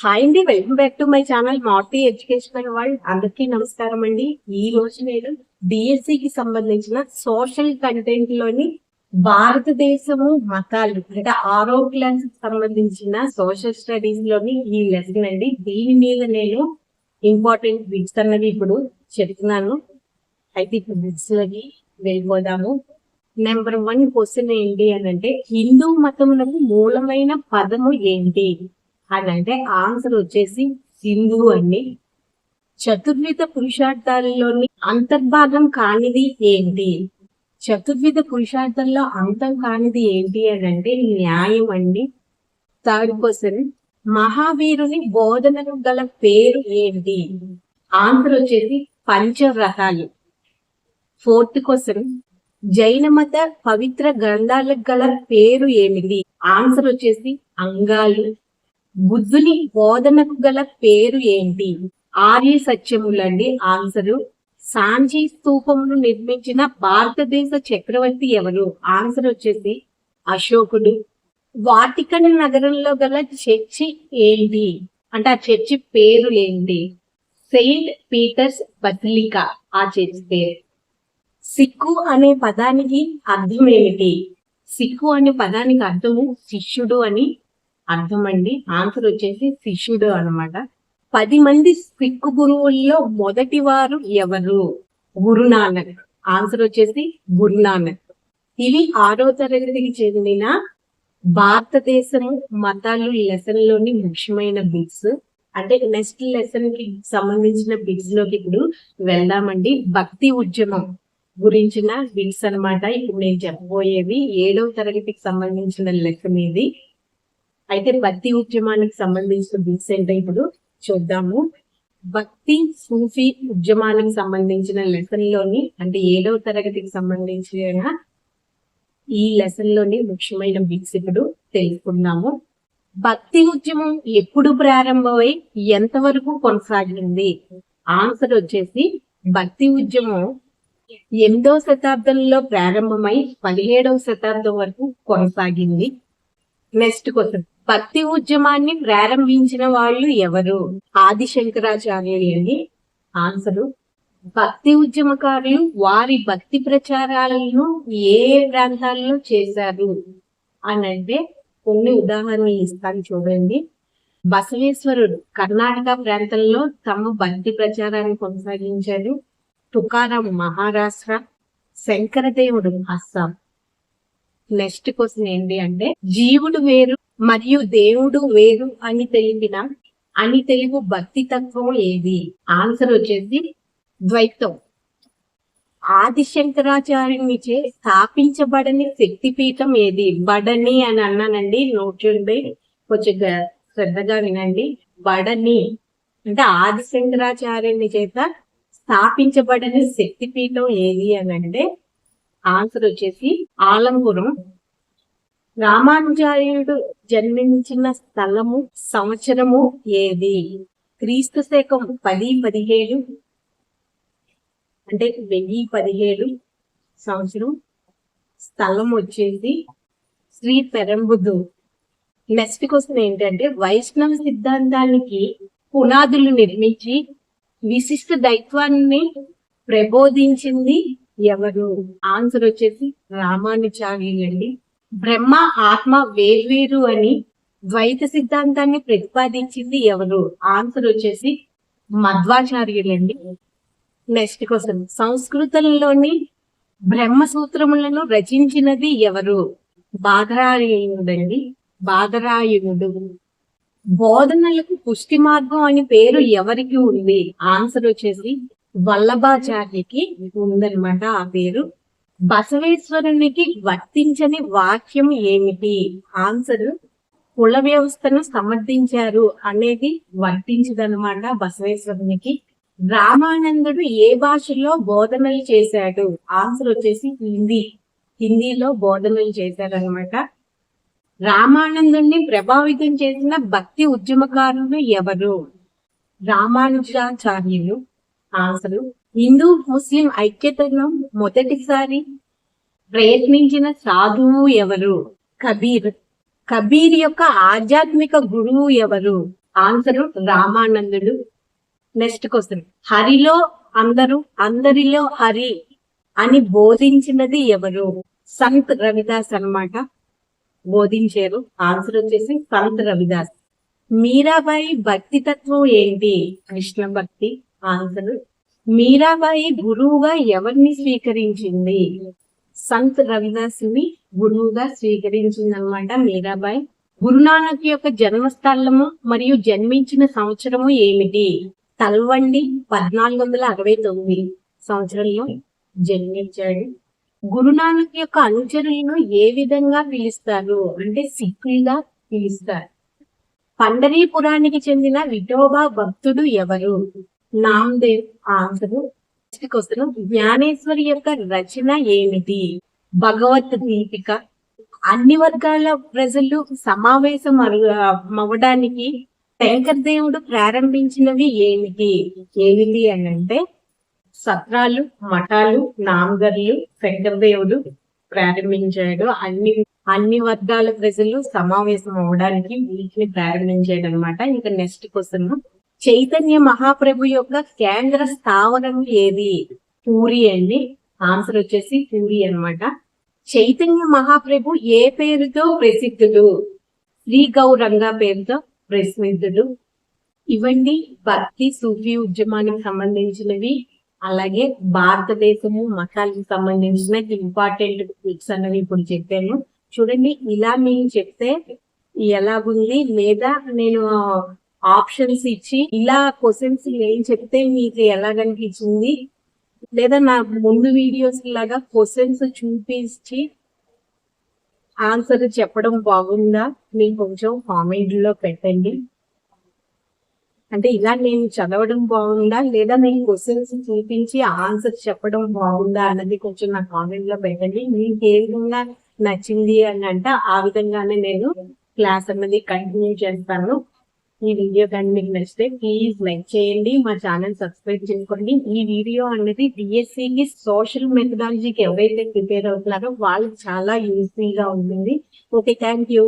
Hi అండి welcome back to my channel Marthi educational world అందరికీ నమస్కారం అండి. ఈ రోజు నేను డిఎస్సి కి సంబంధించిన సోషల్ కంటెంట్లోని భారతదేశము మతాలు అంటే ఆరో క్లాస్ సంబంధించిన సోషల్ స్టడీస్లోని ఈ లెసన్ అండి. దీని మీద నేను ఇంపార్టెంట్ బిట్స్ అన్నవి ఇప్పుడు చెప్తున్నాను. అయితే ఇప్పుడు బిట్స్లోకి వెళ్ళిపోదాము. నెంబర్ వన్ క్వశ్చన్ ఏంటి అని అంటే హిందూ మతమునకు మూలమైన పదము ఏంటి? అని అంటే ఆన్సర్ వచ్చేసి సింధు అండి. చతుర్విధ పురుషార్థాలలోని అంతర్భాగం కానిది ఏంటి? చతుర్విధ పురుషార్థంలో అంతం కానిది ఏంటి అని అంటే న్యాయం అండి. Third question. మహావీరుని బోధనకు గల పేరు ఏంటి? ఆన్సర్ వచ్చేసి పంచవ్రతాలు ఫోర్త్ క్వశ్చన్. జైన మత పవిత్ర గ్రంథాలకు గల పేరు ఏమిటి? ఆన్సర్ వచ్చేసి అంగాలు. బుద్ధుని బోధనకు గల పేరు ఏంటి? ఆర్య సత్యములండి. ఆన్సరు సాంజీ స్తూపమును నిర్మించిన భారతదేశ చక్రవర్తి ఎవరు? ఆన్సర్ వచ్చేసి అశోకుడు. వాటికన్ నగరంలో గల చర్చి ఏంటి? అంటే ఆ చర్చి పేరు ఏంటి? సెయింట్ పీటర్స్ బసిలికా ఆ చర్చి పేరు. సిక్కు అనే పదానికి అర్థం ఏమిటి? సిక్కు అనే పదానికి అర్థము శిష్యుడు అని అర్థం అండి ఆన్సర్ వచ్చేసి శిష్యుడు అనమాట పది మంది సిక్కు గురువుల్లో మొదటి వారు ఎవరు? గురునానక్ ఆన్సర్ వచ్చేసి గురునానక్ ఇవి ఆరో తరగతికి చెందిన భారతదేశం మతాలు లెసన్లోని ముఖ్యమైన బిట్స్ అంటే నెక్స్ట్ లెసన్కి సంబంధించిన బిట్స్లోకి ఇప్పుడు వెళ్దామండి. భక్తి ఉద్యమం గురించిన బిట్స్ అన్నమాట. ఇప్పుడు నేను చెప్పబోయేది ఏడవ తరగతికి సంబంధించిన లెసన్ ఇది. అయితే భక్తి ఉద్యమానికి సంబంధించిన బిట్స్ ఏంటో ఇప్పుడు చూద్దాము. భక్తి సూఫీ ఉద్యమానికి సంబంధించిన లెసన్లోని అంటే ఏడవ తరగతికి సంబంధించిన ఈ లెసన్లోని ముఖ్యమైన బిట్స్ ఇప్పుడు తెలుసుకున్నాము భక్తి ఉద్యమం ఎప్పుడు ప్రారంభమై ఎంతవరకు కొనసాగింది? ఆన్సర్ వచ్చేసి భక్తి ఉద్యమం ఎనిమిదవ శతాబ్దంలో ప్రారంభమై పదిహేడవ శతాబ్దం వరకు కొనసాగింది. నెక్స్ట్ క్వశ్చన్ భక్తి ఉద్యమాన్ని ప్రారంభించిన వాళ్ళు ఎవరు? ఆది శంకరాచార్యులు ఆన్సరు భక్తి ఉద్యమకారులు వారి భక్తి ప్రచారాలను ఏ ప్రాంతాల్లో చేశారు? అని అంటే కొన్ని ఉదాహరణలు ఇస్తాను చూడండి. బసవేశ్వరుడు కర్ణాటక ప్రాంతంలో తమ భక్తి ప్రచారాన్ని కొనసాగించారు తుకారాం మహారాష్ట్ర శంకరదేవుడు అస్సాం. నెక్స్ట్ క్వశ్చన్ ఏంటి అంటే జీవుడు వేరు మరియు దేవుడు వేరు అని తెలిపిన అని తెలుగు భక్తి తత్వం ఏది? ఆన్సర్ వచ్చేసి ద్వైతం. ఆదిశంకరాచార్యునిచే స్థాపించబడని శక్తిపీఠం ఏది? బడని అని అన్నానండి. నోట్ చేయండి. కొంచెం శ్రద్ధగా వినండి. బడని. అంటే ఆదిశంకరాచార్యుని చేత స్థాపించబడని శక్తిపీఠం ఏది అని అంటే ఆన్సర్ వచ్చేసి ఆలంపురం రామానుజాయుడు జన్మించిన స్థలము సంవత్సరము ఏది? క్రీస్తు శకం పది పదిహేడు. అంటే వెయ్యి పదిహేడు సంవత్సరం స్థలం వచ్చేసి శ్రీ పెరంబుదు. నెక్స్ట్ క్వశ్చన్ ఏంటంటే వైష్ణవ సిద్ధాంతానికి పునాదులు నిర్మించి విశిష్ట దైత్వాన్ని ప్రబోధించింది ఎవరు? ఆన్సర్ వచ్చేసి రామానుచార్యులు అండి బ్రహ్మ ఆత్మ వేర్వేరు అని ద్వైత సిద్ధాంతాన్ని ప్రతిపాదించింది ఎవరు? ఆన్సర్ వచ్చేసి మధ్వాచార్యులండి. నెక్స్ట్ క్వశ్చన్ సంస్కృతంలోని బ్రహ్మ సూత్రములను రచించినది ఎవరు? బాధరాయుడండి బాధరాయుడు బోధనలకు పుష్టి మార్గం అని పేరు ఎవరికి ఉంది? ఆన్సర్ వచ్చేసి వల్లభాచార్యకి ఉందన్నమాట ఆ పేరు. బసవేశ్వరునికి వర్తించని వాక్యం ఏమిటి? ఆన్సర్ కుల వ్యవస్థను సమర్థించారు అనేది వర్తించదనమాట బసవేశ్వరునికి. రామానందుడు ఏ భాషలో బోధనలు చేశాడు? ఆన్సర్ వచ్చేసి హిందీ. హిందీలో బోధనలు చేశారనమాట రామానందుని ప్రభావితం చేసిన భక్తి ఉద్యమకారులు ఎవరు? రామానుజాచార్యులు. ఆన్సర్ హిందూ ముస్లిం ఐక్యతను మొదటిసారి ప్రయత్నించిన సాధువు ఎవరు? కబీర్. కబీర్ యొక్క ఆధ్యాత్మిక గురువు ఎవరు? ఆన్సర్ రామానందుడు. Next question. హరిలో అందరూ అందరిలో హరి అని బోధించినది ఎవరు? సంత్ రవిదాస్ అన్నమాట. బోధించారు. ఆన్సర్ వచ్చేసి సంత్ రవిదాస్. మీరాబాయి భక్తి తత్వం ఏంటి? కృష్ణ భక్తి. ఆన్సర్ మీరాబాయి గురువుగా ఎవరిని స్వీకరించింది? సంత్ రవిదాస్ని గురువుగా స్వీకరించింది అనమాట మీరాబాయి. గురునానక్ యొక్క జన్మస్థలము మరియు జన్మించిన సంవత్సరము ఏమిటి? తల్వండి పద్నాలుగు వందల అరవై తొమ్మిది సంవత్సరంలో జన్మించాడు. గురునానక్ యొక్క అనుచరులను ఏ విధంగా పిలుస్తారు? అంటే సిక్కులుగా పిలుస్తారు. పండరీపురానికి చెందిన విఠోబా భక్తుడు ఎవరు? Namdev answer next question Dnyaneshwari యొక్క రచన ఏమిటి? భగవత్ దీపిక. అన్ని వర్గాల ప్రజలు సమావేశం అవ్వడానికి శంకర్ దేవుడు ప్రారంభించినవి ఏమిటి? ఏమిటి అని అంటే సత్రాలు మఠాలు నామగర్లు శంకర్ దేవుడు ప్రారంభించాడు. అన్ని అన్ని వర్గాల ప్రజలు సమావేశం అవ్వడానికి వీటిని ప్రారంభించాడు అనమాట ఇంకా నెక్స్ట్ క్వశ్చన్. చైతన్య మహాప్రభు యొక్క కేంద్ర స్థావరం ఏది? పూరి అండి. ఆన్సర్ వచ్చేసి పూరి అన్నమాట. చైతన్య మహాప్రభు ఏ పేరుతో ప్రసిద్ధుడు? శ్రీ గౌరంగ పేరుతో ప్రసిద్ధుడు. ఇవండి భక్తి సూఫీ ఉద్యమానికి సంబంధించినవి. అలాగే భారతదేశము మతాలకు సంబంధించిన ఇంపార్టెంట్ బిట్స్ అనేవి ఇప్పుడు చెప్పాను. చూడండి ఇలా మేము చెప్తే ఎలాగుంది? లేదా నేను ఆప్షన్స్ ఇచ్చి ఇలా క్వశ్చన్స్ ఏం చెప్తే మీకు ఎలా కనిపించింది? లేదా నా ముందు వీడియోస్ లాగా క్వశ్చన్స్ చూపించి ఆన్సర్ చెప్పడం బాగుందా? మీరు కొంచెం కామెంట్లో పెట్టండి. అంటే ఇలా నేను చదవడం బాగుందా? లేదా నేను క్వశ్చన్స్ చూపించి ఆన్సర్ చెప్పడం బాగుందా? అన్నది కొంచెం నా కామెంట్లో పెట్టండి. మీకు ఏ విధంగా నచ్చింది అని అంటే ఆ విధంగానే నేను క్లాస్ అన్నది కంటిన్యూ చేస్తాను. ఈ వీడియో కానీ మీకు నచ్చితే ప్లీజ్ లైక్ చేయండి మా ఛానల్ సబ్స్క్రైబ్ చేసుకోండి. ఈ వీడియో అనేది డిఎస్సికి సోషల్ మెథడాలజీకి ఎవరైతే ప్రిపేర్ అవుతున్నారో వాళ్ళకి చాలా యూస్ఫుల్గా ఉంటుంది. Okay thank you